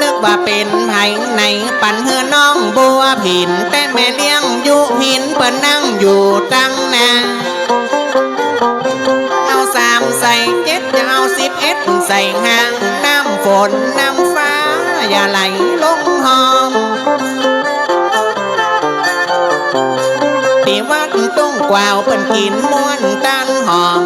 นึกว่าเป็นไผในปันเฮือน้องบัวผิน แต่แม่เลี้ยงอยู่หินเปิ้นนั่งอยู่ตั้งนานเอาสามใส่เจ็ดจะเอาสิบเอ็ดใส่ห้างน้ำฝนน้ำฟ้า อย่าไหลลงห้องที่วัดตุ้งกวาวเปิ้นกินม้วนตันหอม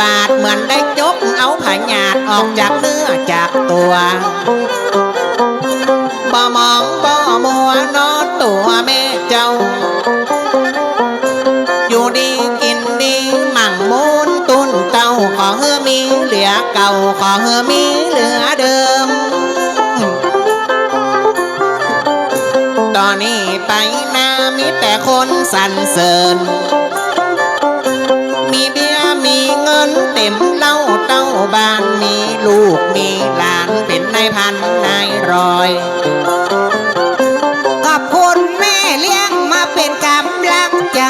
บาทเหมือนได้ยกเอาผาหยาดออกจากเนื้อจากตัวบ่มองบ่มัวนอตัวแม่เจ้า อยู่ดีกินดีหมั่งมูนตุนเต้าขอเฮือมีเหลือเก่าขอเฮือมีเหลือเดิม ตอนนี้ไปนามีแต่คนสรรเสริญ งินเต็มเล่าเต้าบ้านมีลูกมีหลานเป็นนายพันนายรอยขอบคุณแม่เลี้ยงมาเป็นกำลังใจ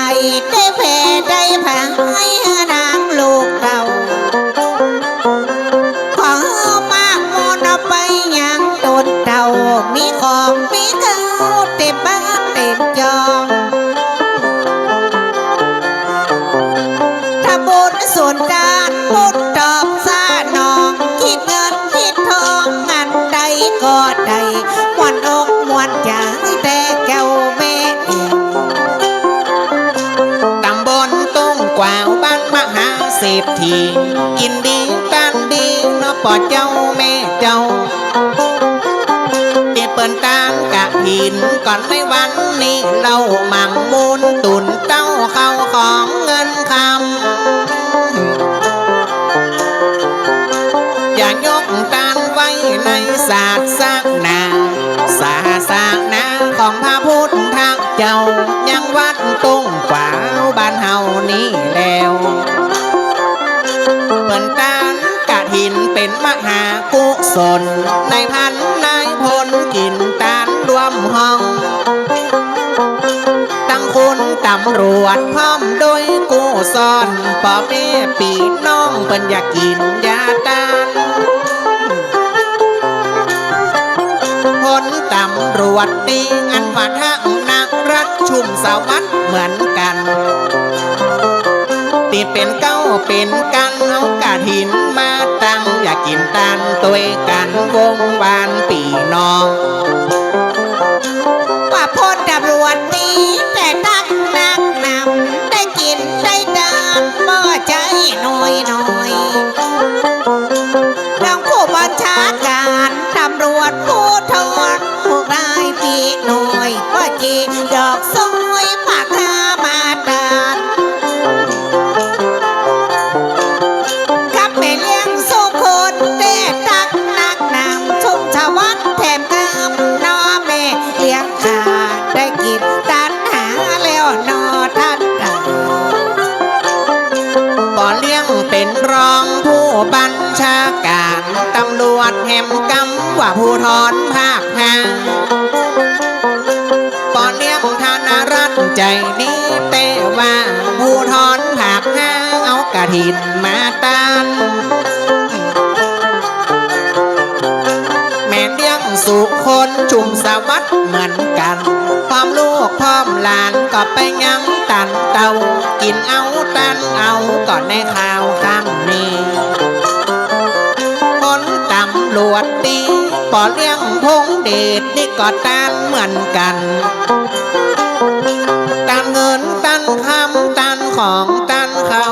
าเศรษฐีกินดีกันดีเนาะปอเจ้าแม่เจ้าเปียเปินตามกะหินก่อนในวันนี้เราหมั่งมูลตุนเต้าเข้าของเงินคำอย่ายกตานไว้ในศาสนาศาสนาของพระพุทธเจ้ายังวัดตุ้งกวาวบ้านเฮานี่แล้ว เปิ่นตานกะถินเป็นมหากุศลในพันนายพลกินตานรวมห้อง ตั้งคุณตำรวจพร้อมโดยกู้ซ่อนป่อแม่ปีน้องเปิ้นอยากกินยาตานพลตำรวจตีอันว่าทั้งนักรัฐชุมสวัสดเหมือนกันตีเป็นเก้าเป็นกันเอา กะถินมาตั้งอยากกินตันตัวกันวงวานปีน้อง ใจดีแต่ว่าผู้ทอนภาคห้าเอากระถินมาตานแม่เลี้ยงสุคนชุมสวัสดเหมือนกัน พร้อมลูกพร้อมหลานก็ไปยังตันเตากินเอาตันเอาก่อนในข่าวคำนี้คนตำรวจตีปอเลี้ยงพงเดชนี่ก็ตันเหมือนกัน ตันเงินตันคำตันของตันเขา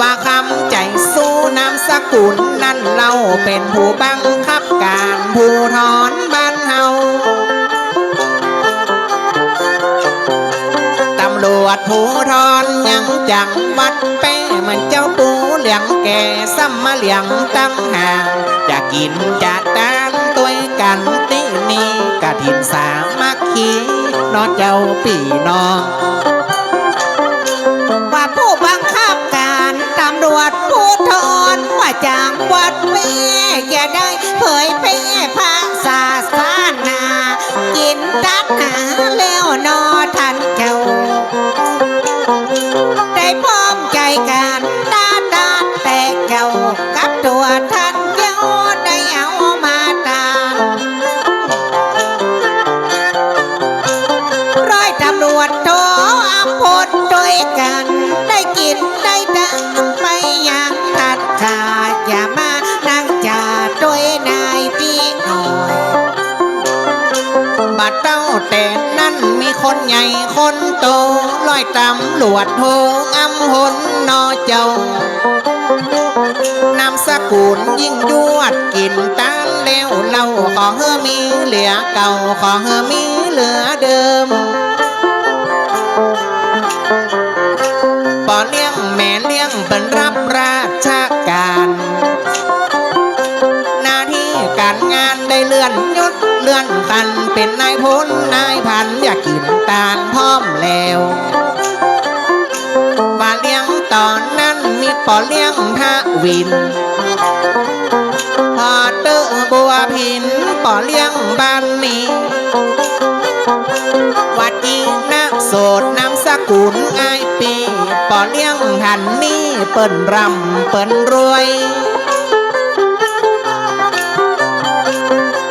ว่าคำใจสู้น้ำสกุลนั่นเราเป็นผู้บังคับการผู้ถอนบ้านเฮาตำรวจภูทรยังจังวัดเป้เหมือนเจ้าปูเหลียงแก่ซ้ำมาเหลียงตั้งห่างจะกินจะตานตัว กันตีนี่กะถินสามัคคีนอเจ้าปีน้อง ว่าผู้บังคับการตำรวจภูธรว่าจังหวัดเม่อย่าได้เผยแพร่ภาษาสานา กินตัดหาแล้วนอทันเจ้าได้พอ คนใหญ่คนโตร้อยตำรวจโทอำหนนอเจ้านามสกุลยิ่งยวดกินตานแล้วเราขอเฮมีเหลือเก่าขอเฮมีเหลือเดิมปอเลี้ยงแม่เลี้ยงเป็นรับราชการหน้าที่การงานได้เลื่อนยศเลื่อนคันเป็นนายพลนายพันอยากกิน ตาลพร้อมแล้วว่าเลี้ยงตอนนั้นมีปอเลี้ยงทะวิน พอเตอบัวพินปอเลี้ยงบ้านนี้วัดจีนะโสดนามสกุลไอายปีปอเลี้ยงทันนี้เปิ้นรำเปิ้นรวย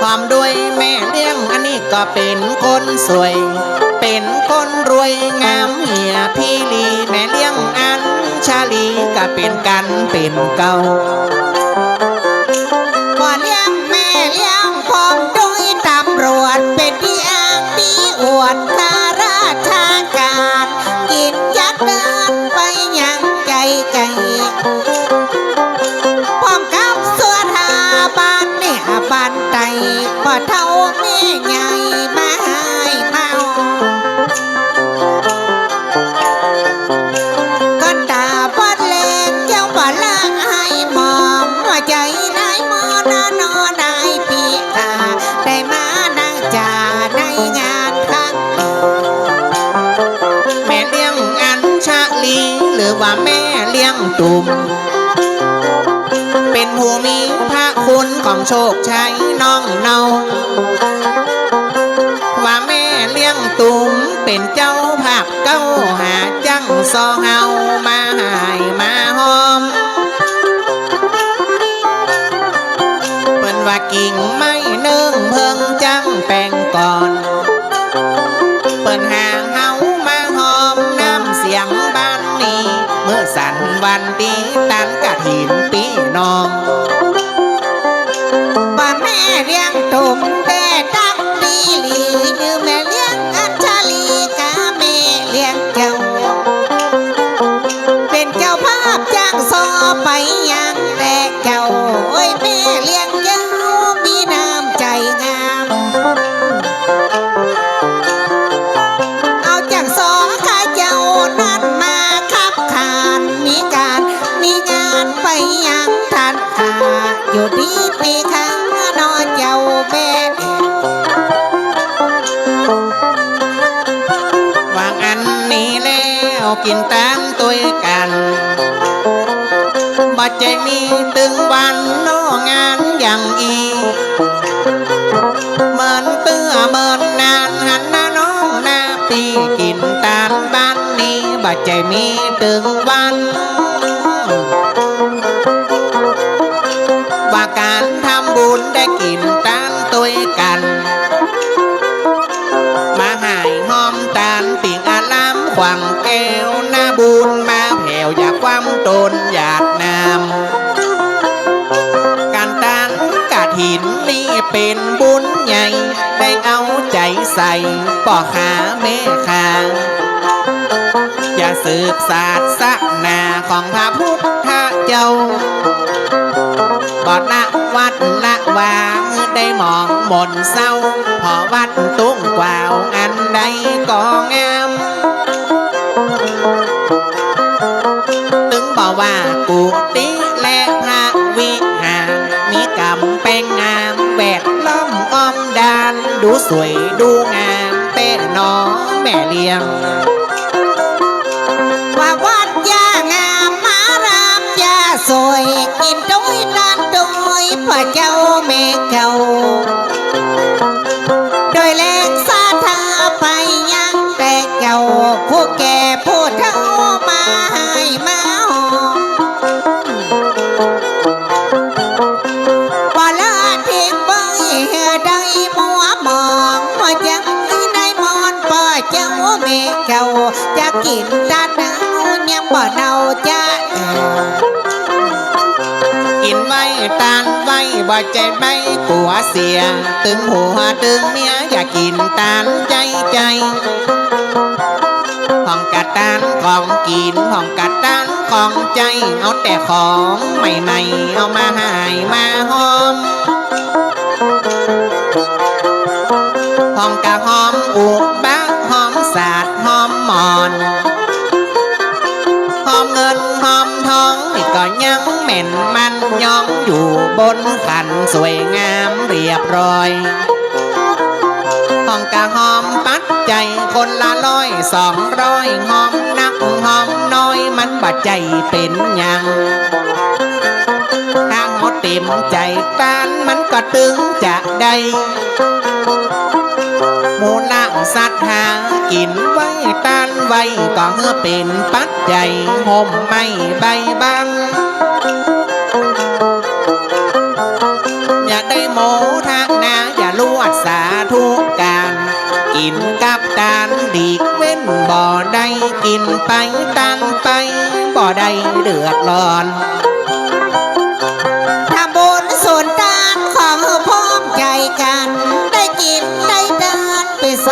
ความด้วยแม่เลี้ยงอันนี้ก็เป็นคนสวย เป็นคนรวยงามเหียพี่ลีแม่เลี้ยงอันชาลีก็เป็นกันเป็นเก่าว่าเลี้ยงแม่เลี้ยงพร้อมด้วยตำรวจเป็นที่อ้างที่อวดข้าราชการกินจักเดินไปยังใจไก่พร้อมกับสัวทาบ้านเนี่ยบานไตพอเท่าแม่ใหญ่มา ตุ่มเป็นผู้มีพระคุณของโชคชัยน้องเนา ว่าแม่เลี้ยงตุ่มเป็นเจ้าภาพเก้าหาจังซอเฮามาหายมาหอม เปิ้นว่ากิ่งม่เอยู่ดีปีข้างนอเจ้าแม่วางอันนี้แล้วกินตามตัวกันบ่ใจมีตึงวันโนงานอย่างอีเหมือนเตื้อเหมือนนานหันหน้าน้องหน้าปีกินตามบ้านนี้บ่ใจมีตึงำปิงอารามขวังแก้วหน้าบุญมาแผ่วอยากความตนหยาดน้ำการตานกะถินนี่เป็นบุญใหญ่ ได้เอาใจใส่ป่อขาแม่คาอย่าสืบศาสนาของพระพุทธเจ้าห มอนเศร้า พอวัดตุ้งกวาวอันใดก็งามตึงบอกว่ากุฏิและพระวิหาร มีกำแพงงามแวดล้อมอ้อมดาน ดูสวยดูงามแต่น้องแม่เลี้ยง แม่เก่า โดยแรงสาธาไปยังแต่เก่า ผู้แก่ผู้เฒ่ามาให้มาหอมบ่ละทิ้งใบได้มัวมองว่ายังได้มอนป่าเจ้าแม่เก่าจะกินด้าหนังยังบ่เนาจะกินไว้ตาน ว้บ่ใจไม่กลัวเสีย ตึงหัวตึงเมียอย่ากินตานใจใจห้องกระตานของกินห้องกระตานของใจ เอาแต่ของใหม่ๆเอามาหายมาหอมหอมกะหอมอุบะหอมสาดหอมหมอน ก็ยังเหม็นมันย่องอยู่บนขันสวยงามเรียบร้อยหอมกะหอมปัดใจคนละร้อยสองร้อยหอมนักหอมน้อยมันบาดใจเป็นยังถ้าหอเต็มใจตานมันก็ตึงจะได้ หมูล่างสัตว์หากินไว้ต้านไว้ก็เพื่อเป็นปัจจัยห่มไม่ใบบังอย่าได้โมทะนาอย่าลวดสาธุการกินกับตานดีกเว้นบ่อได้กินไปตันไปบ่อได้เดือดร้อน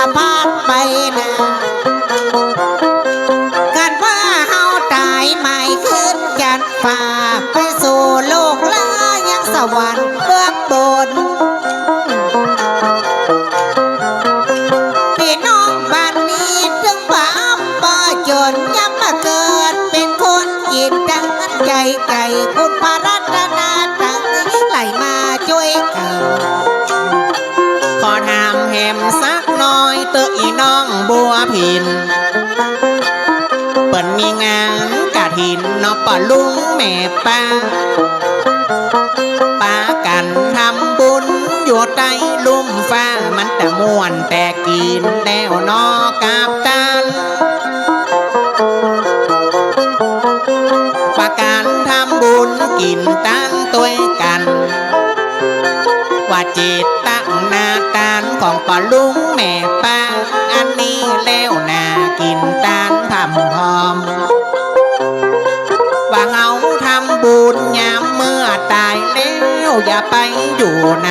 ะพานไปนะ วินเปิ่นมีงานกะถินนอปะลุงแม่ป้าป้ากันทำบุญอยู่ใต้ลุ่มฟ้ามันแต่ม่วนแต่กินแนวนอกับตันประการทำบุญกินตันตัวกัน ว่าจิตตั้งนาตานของปอลุงแม่ป้า อันนี้แล้วนากินตานทำหอม ว่าเฮาทำบุญยามเมื่อตายแล้วอย่าไปอยู่ใน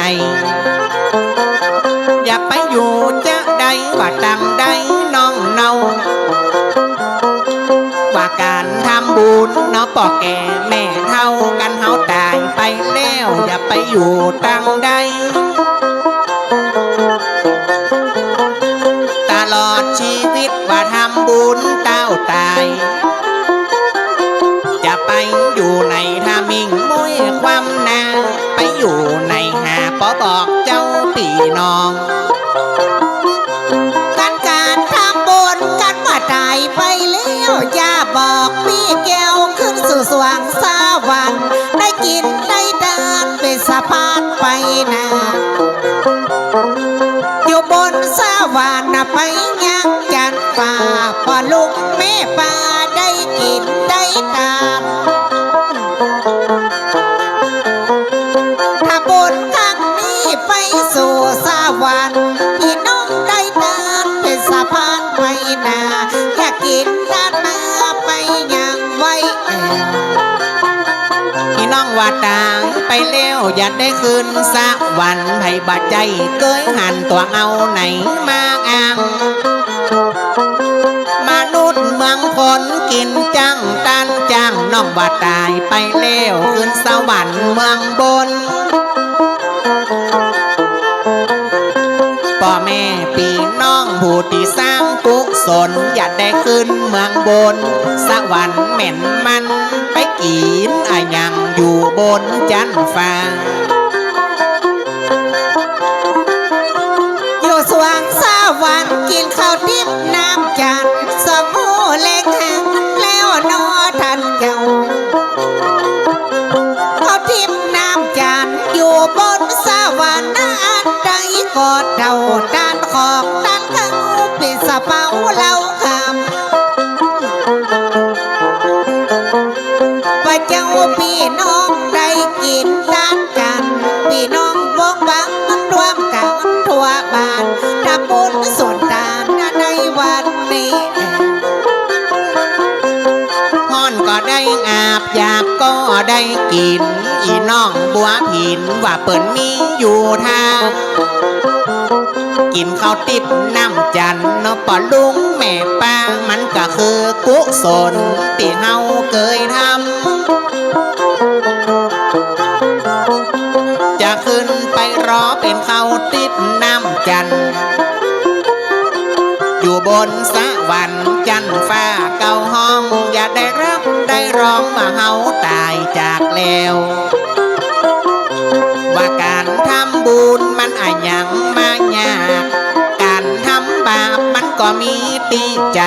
อย่าไปอยู่จะได้ว่าตังได้น้องเนาว่าการทำบุญเนาะปอแก่แม่เท่ากันเฮาตายไปแล้วอย่าไปอยู่ตัง ตาย จะไปอยู่ในท่ามิงมุ้ยความนาไปอยู่ในหาปอบอกเจ้าปีน้องกันการทำบุญกันว่าตายไปแล้วอย่าบอกพี่แก้วขึ้นสู่สว่างสวรรค์ได้กินได้เดินเป็นสะพานไปนะอยู่บนสวรรค์นะไป ยังจันทร์ฟ้าลุกแม่ป่าได้กินได้ตามถ้าบุญครั้งนี้ไปสู่สวรรค์พี่น้องได้เดินเป็นสะพานไปนาอยากกินด้านมาไปยังไว้แอพี่น้องว่าตายไปแล้วอย่าได้คืนสักวันให้บาดใจเกยหันตัวเอาไหนมาอ้างินจังตันจังน้องบ่าตายไปเล้วขึ้นสวรรค์เมืองบนพ่อแม่ปีน้องผู้ที่สร้างกุศลนอย่าได้ขึ้นเมืองบน สวรรค์เหม็นมันไปกินอายังอยู่บนจันฟ้า ก็เดาด้านของด้านข้างปิดสะเปาเล่าคำว่าเจ้าพี่น้องได้กินด้านกันพี่น้องวงบังมันรวมกันทั่วบ้านทำบุญส่วนทานในวันนี้ฮ้อนก็ได้อาบอยากก็ได้กิน อีน้องบัวผินว่าเปิ่นมีอยู่ทาง กินข้าวติบน้ำจันเนาะปอลุงแม่ป้ามันก็คือกุศลที่เฮาเคยทำ จะขึ้นไปรอเป็นข้าวติบน้ำจันอยู่บนสวรรค์ ได้องว่าเฮาตายจากแล้ว ว่าการทำบุญมันอายังมายาก การทำบาปมันก็มีตีใจ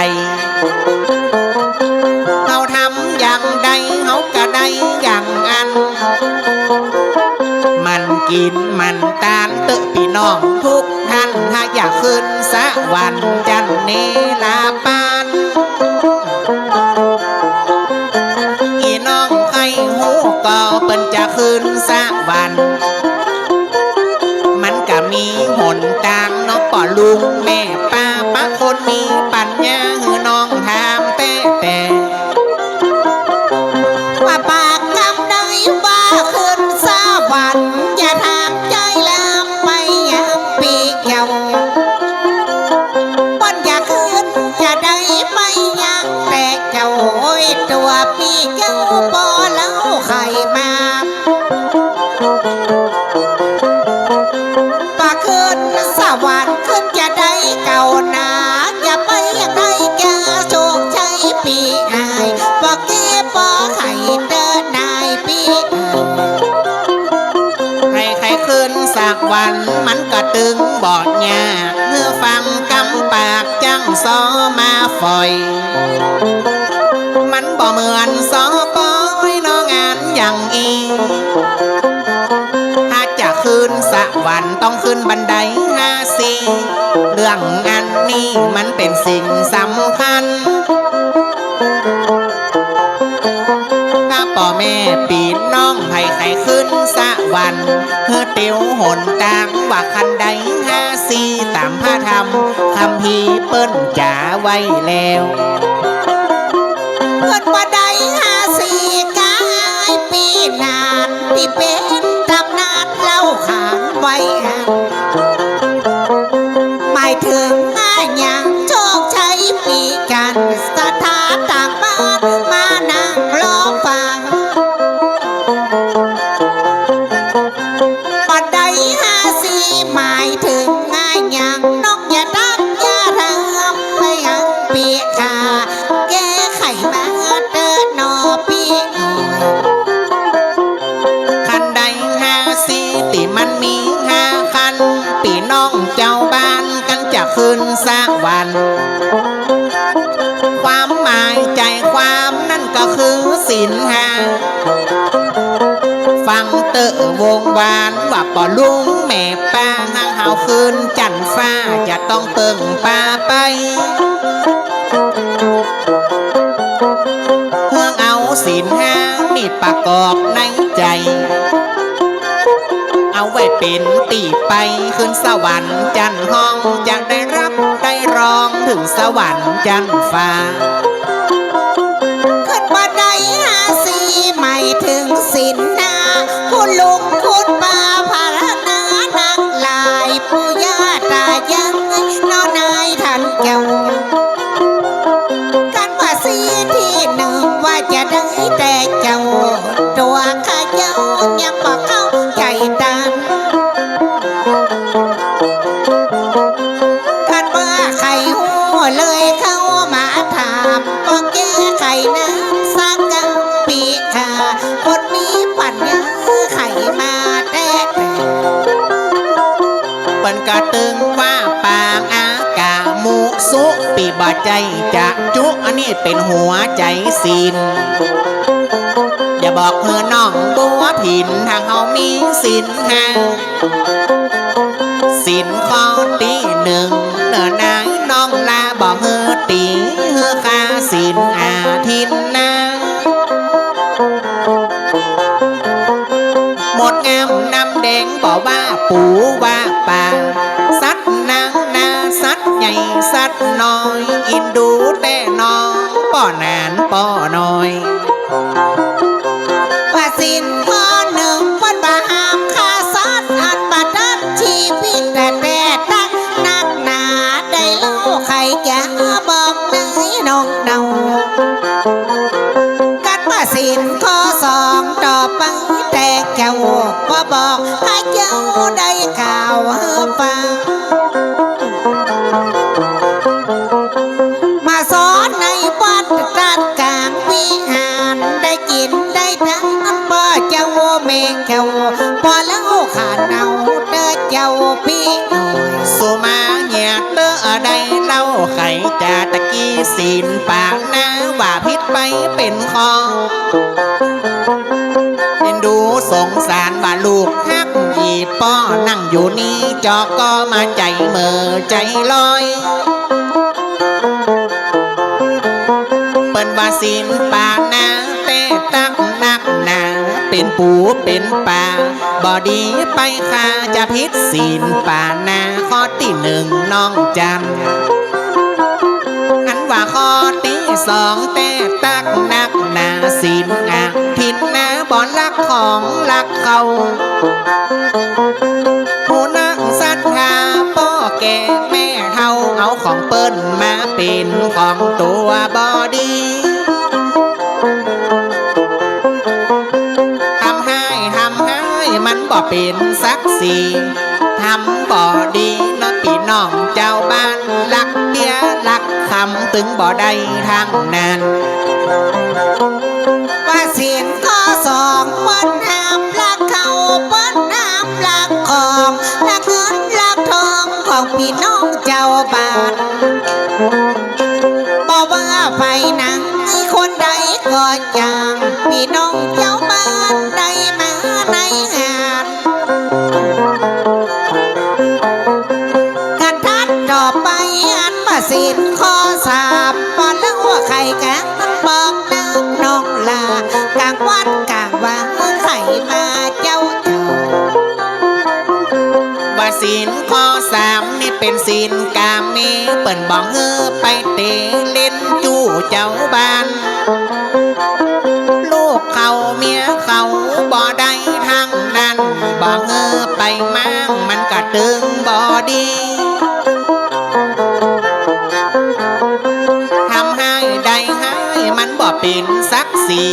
เฮาทำอย่างใดเฮาก็ได้อย่างอัน มันกินมันตานเตอะพี่น้องทุกท่านถ้าอยากขึ้นสวรรค์จันทร์เนลาปา มันก็มีหนต่างเนาะป่อลุงแม่ วันมันก็ตึงบอดยาเมื่อฟังกำปากจังซอมาฝอย มันบ่เหมือนซอปอยน้องงานอย่างอีถ้าจะขึ้นสวรรค์ต้องขึ้นบันไดห้าสีเรื่องอันนี้มันเป็นสิ่งสำคัญถ้าพ่อแม่ปีน้องให้ใครขึ้นสะวันเพื่อเตียวหน คันใดห้าสีตามพระธรรมคำพีเปิ้นจ๋าไว้แล้วเกิดว่าใดห้าสี่กายปีนานที่เป็น ป่อลุงแม่ป้าห้างเฮาคืนจันฟ้าจะต้องเปิงป้าไปเพื่อเอาสินห้านี่ประกอบในใจ เอาไว้เป็นตีไปขึ้นสวรรค์จันห้องจะได้รับได้รองถึงสวรรค์จันฟ้า ใจจะจุอันนี้เป็นหัวใจสินอย่าบอกเธอน้องบัวผินทางเฮามีสินห้าสินข้อตีหนึ่งเนื้อนายน้องลาบอกเฮอตีเฮอคาสินอาทินนาหมดงามนำแดงบอกว่าปูว่าป่าสัตว์นางนาสัตว์ใหญ่สัตว์น้อย อน พอแล้วขาดเอาเด้อเจ้าพี่หน่อยสุมาแยกเตอใดเล่าไข่จาตะกี้สินปากนาว่าพิษไปเป็นคอเอ็นดูสงสารว่าลูกฮักอีป้อนั่งอยู่นี่จอก็มาใจเหม่อใจลอยเปิ้นว่าสินปาน เป็นปูเป็นป่าบอดีไปค่าจะพิษสินป่านาข้อที่หนึ่งน้องจันอันว่าข้อที่สองเตตักนักนาสินอะทินนาบอนลักของลักเขาผู้นั่งสัทธาพ่อแก่แม่เท่าเอาของเปิ้นมาเป็นของตัวบอดี เป็นสักสีทำบ่ดีนาะพี่น้องเจ้าบ้านลักเดียลักคำถึงบ่ได้ทางนั้นว่าเสินข้อสองเปิ้นห้ามลักเขาเปิ้นห้ามลักของลักเงินลักทองของพี่น้องเจ้าบ้าน เป็นศีลกามเมเปิ่นบอกเฮอไปเตะเล่นจู้เจ้าบ้าน ลูกเขาเมียเขาบ่ได้ทางนั้นบอกเฮอไปมั่งมันกะตึงบ่ดีทำให้ได้ให้มันบ่เป็นสักสี